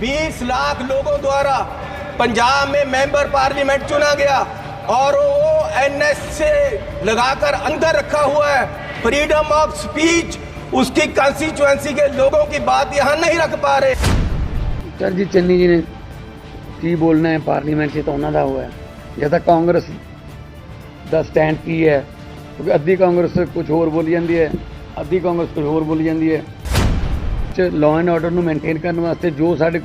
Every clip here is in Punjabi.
20 लाख लोगों द्वारा पंजाब में मेंबर पार्लियामेंट चुना गया और वो एनएस से लगाकर अंदर रखा हुआ है फ्रीडम ऑफ स्पीच उसकी कंस्टिट्यूएंसी के लोगों की बात यहाँ नहीं रख पा रहे ਸਰ ਜੀ ਚੰਨੀ ਜੀ ਨੇ ਕੀ ਬੋਲਣਾ ਹੈ ਪਾਰਲੀਮੈਂਟ 'ਚ ਤਾਂ ਉਹਨਾਂ ਦਾ ਹੋਇਆ ਜਾਂ ਤਾਂ ਕਾਂਗਰਸ ਦਾ ਸਟੈਂਡ ਕੀ ਹੈ ਕਿਉਂਕਿ ਅੱਧੀ ਕਾਂਗਰਸ ਕੁਝ ਹੋਰ ਬੋਲੀ ਜਾਂਦੀ ਹੈ ਅੱਧੀ ਕਾਂਗਰਸ ਕੁਝ ਹੋਰ ਬੋਲੀ ਜਾਂਦੀ ਹੈ ਚ ਲਾਅ ਐਂਡ ਆਰਡਰ ਨੂੰ ਮੇਨਟੇਨ ਕਰਨ ਵਾਸਤੇ ਜੋ ਸਾਡੇ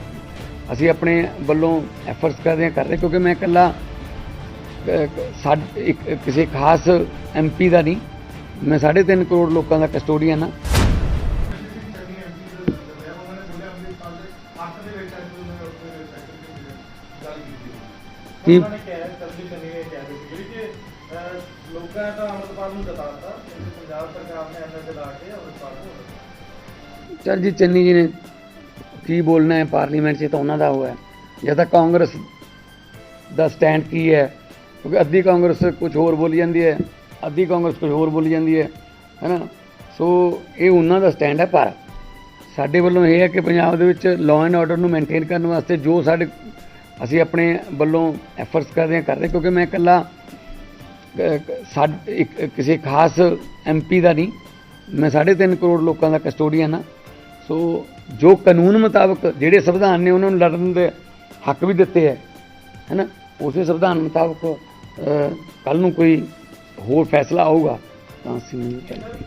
ਅਸੀਂ ਆਪਣੇ ਵੱਲੋਂ ਐਫਰਟਸ ਕਰਦੇ ਹਾਂ ਕਰ ਰਹੇ ਕਿਉਂਕਿ ਮੈਂ ਇਕੱਲਾ ਸਾਡ ਇੱਕ ਕਿਸੇ ਖਾਸ ਐਮਪੀ ਦਾ ਨਹੀਂ ਮੈਂ 3.5 ਕਰੋੜ ਲੋਕਾਂ ਦਾ ਕਸਟੋਡੀਅਨ ਹਾਂ। ਕੀ? ਰਹੀ ਲੋਕਾਂ ਅੰਮ੍ਰਿਤਪਾਲ ਨੂੰ ਪੰਜਾਬ ਸਰਕਾਰ ਨੇ ਲਾ ਕੇ ਅੰਮ੍ਰਿਤਪਾਲ ਨੂੰ ਸਰ ਜੀ ਚੰਨੀ ਜੀ ਨੇ ਕੀ ਬੋਲਣਾ ਹੈ ਪਾਰਲੀਮੈਂਟ 'ਚ ਤਾਂ ਉਹਨਾਂ ਦਾ ਹੋਇਆ। ਜਾਂ ਤਾਂ ਕਾਂਗਰਸ ਦਾ ਸਟੈਂਡ ਕੀ ਹੈ? ਕਿਉਂਕਿ ਅੱਧੀ ਕਾਂਗਰਸ ਕੁਝ ਹੋਰ ਬੋਲੀ ਜਾਂਦੀ ਹੈ ਅੱਧੀ ਕਾਂਗਰਸ ਕੁਝ ਹੋਰ ਬੋਲੀ ਜਾਂਦੀ ਹੈ ਹੈਨਾ ਸੋ ਇਹ ਉਹਨਾਂ ਦਾ ਸਟੈਂਡ ਹੈ ਪਰ ਸਾਡੇ ਵੱਲੋਂ ਇਹ ਹੈ ਕਿ ਪੰਜਾਬ ਦੇ ਵਿੱਚ ਲਾਅ ਐਂਡ ਆਰਡਰ ਨੂੰ ਮੇਨਟੇਨ ਕਰਨ ਵਾਸਤੇ ਜੋ ਸਾਡੇ ਅਸੀਂ ਆਪਣੇ ਵੱਲੋਂ ਐਫਰਟਸ ਕਰਦੇ ਹਾਂ ਕਰ ਰਹੇ ਕਿਉਂਕਿ ਮੈਂ ਇਕੱਲਾ ਅਹ, ਇੱਕ ਕਿਸੇ ਖਾਸ ਐਮਪੀ ਦਾ ਨਹੀਂ ਮੈਂ 3.5 ਕਰੋੜ ਲੋਕਾਂ ਦਾ ਕਸਟੋਡੀਅਨ ਹਾਂ। ਸੋ ਜੋ ਕਾਨੂੰਨ ਮੁਤਾਬਕ ਜਿਹੜੇ ਸੰਵਿਧਾਨ ਨੇ ਉਹਨਾਂ ਨੂੰ ਲੜਨ ਦੇ ਹੱਕ ਵੀ ਦਿੱਤੇ ਹੈ, ਹੈਨਾ? ਉਸੇ ਸੰਵਿਧਾਨ ਮੁਤਾਬਕ ਕੱਲ ਨੂੰ ਕੋਈ ਹੋਰ ਫੈਸਲਾ ਆਊਗਾ, ਤਾਂ ਅਸੀਂ ਚੱਲਾਂਗੇ